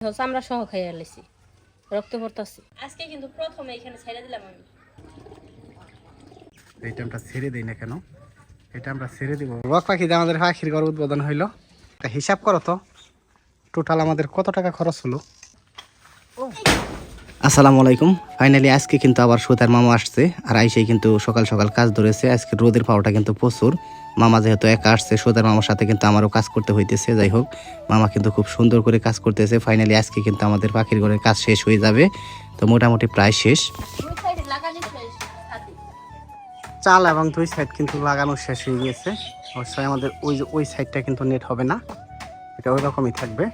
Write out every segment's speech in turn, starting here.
চামড়া সহ খাইয়া লাইছি রক্ত পড়তাছি। আজকে কিন্তু প্রথমে এখানে ছেড়ে দিলাম আমি। এইটা আমরা ছেড়ে দেই না কেন? এটা আমরা ছেড়ে দিব। পাখি দিয়ে আমাদের পাখির ঘর উদ্বোধন হইল। তা হিসাব করো তো টোটাল আমাদের কত টাকা খরচ হলো? আসসালামু আলাইকুম। ফাইনালি আজকে কিন্তু আবার সুতার মামা আসছে, আর আইসেই কিন্তু সকাল সকাল কাজ ধরেছে। আজকে রোদের পাওয়াটা কিন্তু প্রচুর। মামা যেহেতু একা আসছে, সুতার মামার সাথে কিন্তু আমারও কাজ করতে হইতেছে, যাই হোক। মামা কিন্তু খুব সুন্দর করে কাজ করতেছে। ফাইনালি আজকে কিন্তু আমাদের পাখির ঘরের কাজ শেষ হয়ে যাবে। তো মোটামুটি প্রায় শেষ। চাল এবং দুই সাইড কিন্তু লাগানো শেষ হয়ে গিয়েছে। অবশ্যই আমাদের ওই ওই সাইডটা কিন্তু নেট হবে না। এটা ওই রকমই থাকবে।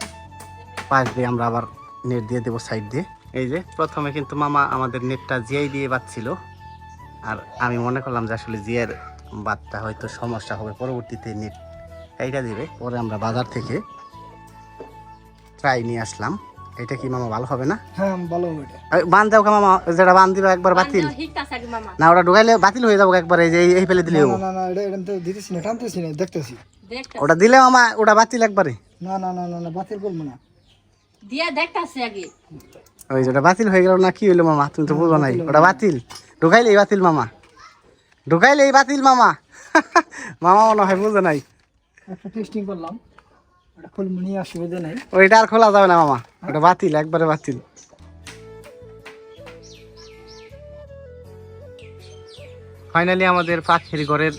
পাশ দিয়ে আমরা আবার নেট দিয়ে দেবো সাইড দিয়ে। এই যে প্রথমে কিন্তু মামা আমাদের নেটটা জিয়াই দিয়ে বাচ্ছিল আর আমি মনে করলাম যে আসলে জিয়ার বাতটা হয়তো সমস্যা হবে পরবর্তীতে নেট এইটা দিবে। পরে আমরা বাজার থেকে ট্রাই নিয়ে আসলাম। এটা কি মামা ভালো হবে না? হ্যাঁ ভালো এই, বান দাও কা মামা যেটা বান দিবা একবার বাতিল। না ওটা ঢুকাইলে বাতিল হয়ে যাব একবার এই যে এই- ফেলে দিলে না না না এটা এটা তো দিতেছি না টানতেছি না দেখতেছি। দেখতা ওটা দিলে মামা ওটা বাতিল একবারে। না না না না না বাতিল করব না। দিয়া দেখতাছে আগে। ওই যে ওটা বাতিল হয়ে গেল না কি হইল মামা? তুমি তো বুঝো নাই। ওটা বাতিল। ঢুকাইলে এই বাতিল মামা। ঢুকাইলে এই বাতিল মামা। মামা মনে হয় বুঝো নাই। একটা টেস্টিং করলাম। ওটা খুলবো নিয়ে অসুবিধা নেই। ওইটা আর খোলা যাবে না মামা। ওটা বাতিল একবারে বাতিল। ফাইনালি আমাদের পাখির ঘরের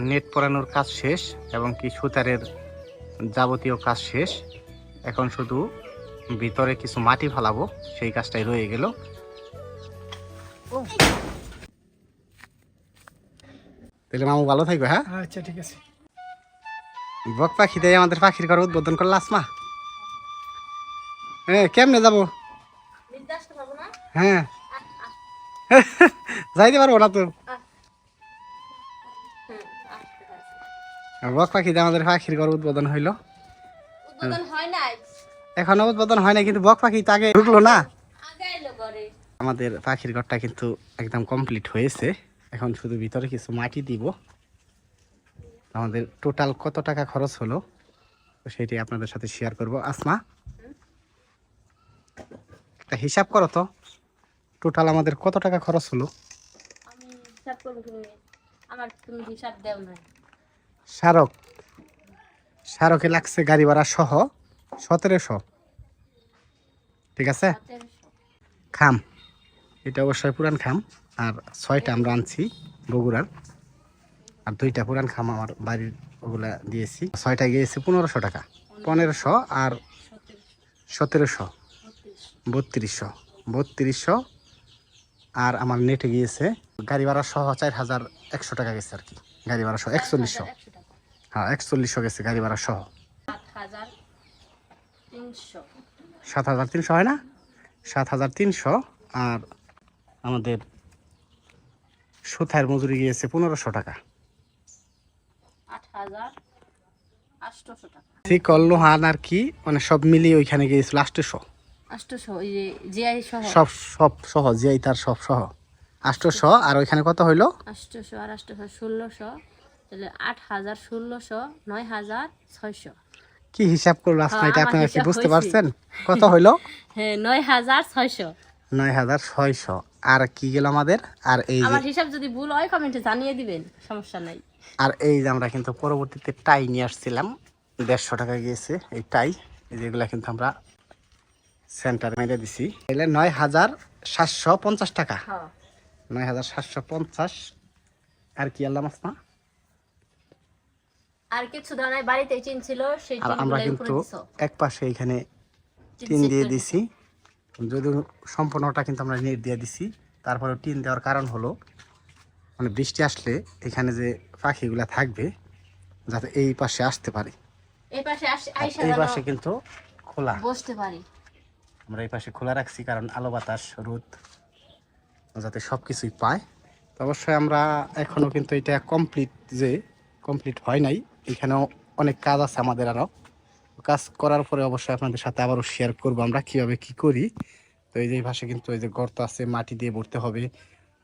নেট পরানোর কাজ শেষ এবং কি সুতারের যাবতীয় কাজ শেষ। এখন শুধু ভিতরে কিছু মাটি ফালাবো সেই কাজটাই রয়ে গেল। তাহলে মামু ভালো থাকবে হ্যাঁ? আচ্ছা ঠিক আছে। বক পাখি দেয় আমাদের পাখির ঘর উদ্বোধন করল আসমা। হ্যাঁ কেমনে যাব? হ্যাঁ। যাইতে পারব না তো। বক পাখি দিয়ে আমাদের পাখির ঘর উদ্বোধন হইল। উদ্বোধন হয় নাই? এখনও উদ্বোধন হয় না কিন্তু বক পাখি তো আগে ঢুকলো না। আমাদের পাখির ঘরটা কিন্তু একদম কমপ্লিট হয়েছে। এখন শুধু ভিতরে কিছু মাটি দিব। আমাদের টোটাল কত টাকা খরচ হলো তো সেটি আপনাদের সাথে শেয়ার করব। আসমা একটা হিসাব করো তো। টোটাল আমাদের কত টাকা খরচ হলো? স্মারক স্মারকে লাগছে গাড়ি ভাড়া সহ। সতেরোশো। ঠিক আছে? খাম। এটা অবশ্যই পুরান খাম। আর ছয়টা আমরা আনছি বগুড়ার। আর দুইটা পুরান খাম আমার বাড়ির ওগুলা দিয়েছি। ছয়টা গিয়েছে পনেরোশো টাকা। পনেরোশো আর সতেরোশো। বত্রিশশো। বত্রিশশো আর আমার নেটে গিয়েছে গাড়ি ভাড়া সহ চার হাজার একশো টাকা গেছে আর কি। গাড়ি ভাড়া সহ একচল্লিশশো। হ্যাঁ একচল্লিশশো গেছে গাড়ি ভাড়া সহ। সাত হাজার তিনশো হয় না? সাত হাজার তিনশো আর আমাদের সুথার মজুরি গিয়েছে পনেরোশো টাকা। টাকা। শিকল লোহান আর কি মানে সব মিলিয়ে ওইখানে গিয়েছিল আষ্টশো সব সব সহ জিআই তার সব সহ। আষ্টশো আর ওইখানে কত হইল? আটশোশো আর আটশোশো ষোলোশো তাহলে আট হাজার ষোলোশো নয় হাজার ছয়শো। কি হিসাব করল আজকে? হ্যাঁ, এটা আপনারা কি বুঝতে পারছেন? কত হইল? হ্যাঁ নয় হাজার ছয়শো। নয় হাজার ছয়শো। আর কি গেল আমাদের? আর এই আমার হিসাব যদি ভুল হয় কমেন্টে জানিয়ে দিবেন সমস্যা নাই। আর এই যে আমরা কিন্তু পরবর্তীতে টাই নিয়ে আসছিলাম। দেড়শো টাকা গিয়েছে এই টাই। যেগুলা কিন্তু আমরা সেন্টারে মেরে দিছি। এলে নয় হাজার সাতশো পঞ্চাশ টাকা। হ্যাঁ। নয় হাজার সাতশো পঞ্চাশ। আর কি আল্লাহ মাস না আর কিছু দেওয়া নাই বাড়িতে চিন ছিল সেই আর আমরা কিন্তু এক পাশে এখানে টিন দিয়ে দিছি। যদিও সম্পূর্ণটা কিন্তু আমরা নেট দিয়ে দিছি তারপরে টিন দেওয়ার কারণ হলো মানে বৃষ্টি আসলে এখানে যে পাখিগুলা থাকবে যাতে এই পাশে আসতে পারে। এই পাশে আসে এই পাশে কিন্তু খোলা। বসতে পারি। আমরা এই পাশে খোলা রাখছি কারণ আলো বাতাস রোদ যাতে সব কিছুই পায়। তো অবশ্যই আমরা এখনও কিন্তু এটা কমপ্লিট যে কমপ্লিট হয় নাই। এখানেও অনেক কাজ আছে আমাদের আরও কাজ করার পরে অবশ্যই আপনাদের সাথে আবারও শেয়ার করব আমরা কীভাবে কি করি। তো এই যে পাশে কিন্তু এই যে গর্ত আছে, মাটি দিয়ে ভরতে হবে।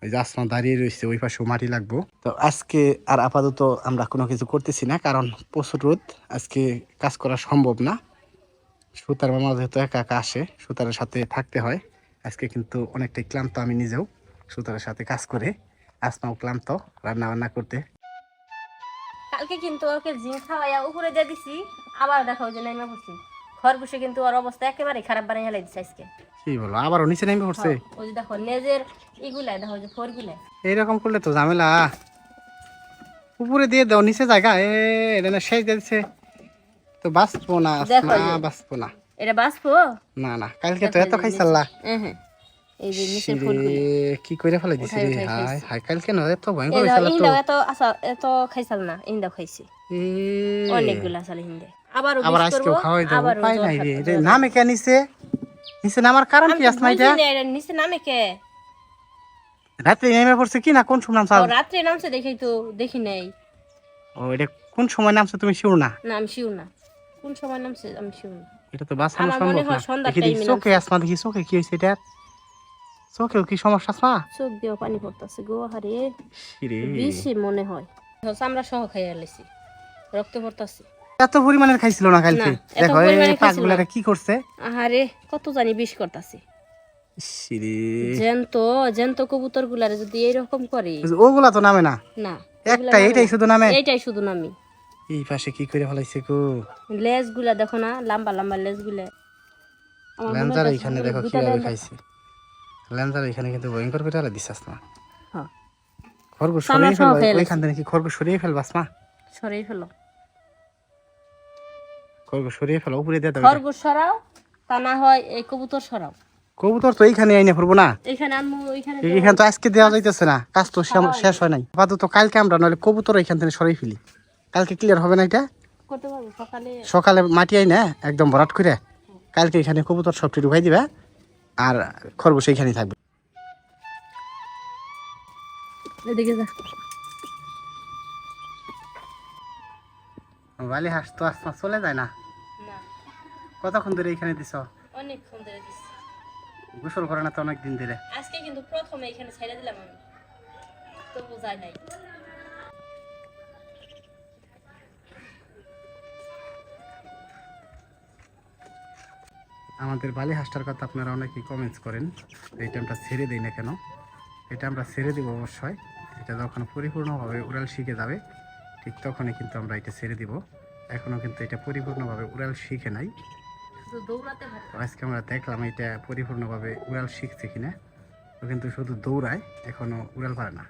ওই যে আসমান দাঁড়িয়ে রয়েছে, ওই পাশেও মাটি লাগবো। তো আজকে আর আপাতত আমরা কোনো কিছু করতেছি না, কারণ প্রচুর রোদ। আজকে কাজ করা সম্ভব না। সুতার মামা যেহেতু একা একা আসে, সুতারের সাথে থাকতে হয়। আজকে কিন্তু অনেকটাই ক্লান্ত আমি নিজেও সুতারের সাথে কাজ করে। আসমাও ক্লান্ত রান্না বান্না করতে। কালকে কিন্তু ওকে জিম খাওয়াইয়া উপরে দিয়ে দিছি আবার দেখো যে নেমে পড়ছি। খরগোশে কিন্তু ওর অবস্থা একেবারে খারাপ বানিয়ে হেলাই দিচ্ছে আজকে। কি বলো আবারও নিচে নেমে পড়ছে? ওই যে দেখো নেজের ইগুলাই দেখো যে ফোরগুলাই। এইরকম করলে তো ঝামেলা। উপরে দিয়ে দাও নিচে জায়গা। এ এটা না শেষ দিয়ে দিচ্ছে তো বাঁচবো না দেখো না বাঁচবো না। এটা বাঁচবো? না না কালকে তো এত খাইছাল্লা। হ্যাঁ। এই যে নিচের রে, কি দিছি রে হাই হাই কালকে না এত ভয়ঙ্কর তো। এত আসা এত খাইছাল না খাইছি। এ, অনেকগুলো আসলে হিন্দে। আবার খাওয়াই উপায় নাই রে। নামে কে নিচে নিচে নামার কারণ কি এটা? নিচে নামে কে? রাত্রে নেমে পড়ছে কি না কোন সময় নামছে রাত্রে নামছে দেখি তো দেখি নাই। ও এটা কোন সময় নামছে তুমি শিওর না? না আমি না। কোন সময় নামছে আমি না। এটা তো বাঁচানো সম্ভব না। দেখি চোখে আসমা দেখি চোখে কি হয়েছে এটা চোখেও কি সমস্যা আসমা চোখ পানি পড়তেছে গো হারে বেশি মনে হয়। চামড়া সহ খাইয়া লেছি রক্ত পড়তাছে। এত পরিমাণের খাইছিল না কালকে? দেখো এই কি করছে? আহারে কত জানি বিষ করতাছে। জ্যান্ত জ্যান্ত কবুতর গুলারে যদি এইরকম করে। ওগুলা তো নামে না? না একটা এইটাই শুধু নামে? এইটাই শুধু নামি। এই পাশে কি করে ফেলাইছে গো? লেজগুলা দেখো না লম্বা লম্বা লেজগুলা আমার এখানে দেখো কীভাবে খাইছে। ল্যান্সার এখানে কিন্তু ভয়ঙ্কর করে আলা দিছাস না হ্যাঁ, খরগোশ সরিয়ে খেয়ে ওইখান থেকে কি খরগোশ সরিয়ে ফেলবাস মা সরাই ফেলো। খরগোশ সরিয়ে ফেলো উপরে দিয়ে দাও। খরগোশ সরাও তা না হয় এই কবুতর সরাও। কবুতর তো এইখানে আইনে পড়ব না। এখানে আনমু ওইখানে এখানে তো আজকে দেওয়া যাইতেছে না কাজ তো শেষ- হয় নাই। আপাতত কালকে আমরা নইলে কবুতর এখান থেকে সরাই ফেলি। কালকে ক্লিয়ার হবে না এটা? সকালে সকালে মাটি আই না একদম ভরাট করে। কালকে এখানে কবুতর সবটি ঢুকাই দিবে। আর খরগোশ এইখানেই থাকবে। বালি হাঁস তো আসমা চলে যায় না? না। কতক্ষণ ধরে এখানে দিছ? অনেকক্ষণ ধরে দিচ্ছি গোসল করে না তো অনেক দিন ধরে? আজকে কিন্তু প্রথমে এখানে ছেড়ে দিলাম আমি। তবু যায় নাই। আমাদের বালি হাঁসটার কথা আপনারা অনেকেই কমেন্টস করেন এইটা আমরা ছেড়ে দিই না কেন? এটা আমরা ছেড়ে দিব অবশ্যই। এটা যখন পরিপূর্ণভাবে উড়াল শিখে যাবে ঠিক তখনই কিন্তু আমরা এটা ছেড়ে দিব। এখনও কিন্তু এটা পরিপূর্ণভাবে উড়াল শিখে নাই। আজকে আমরা দেখলাম এটা পরিপূর্ণভাবে উড়াল শিখছে কিনা। ও কিন্তু শুধু দৌড়ায় এখনও উড়াল পারে না।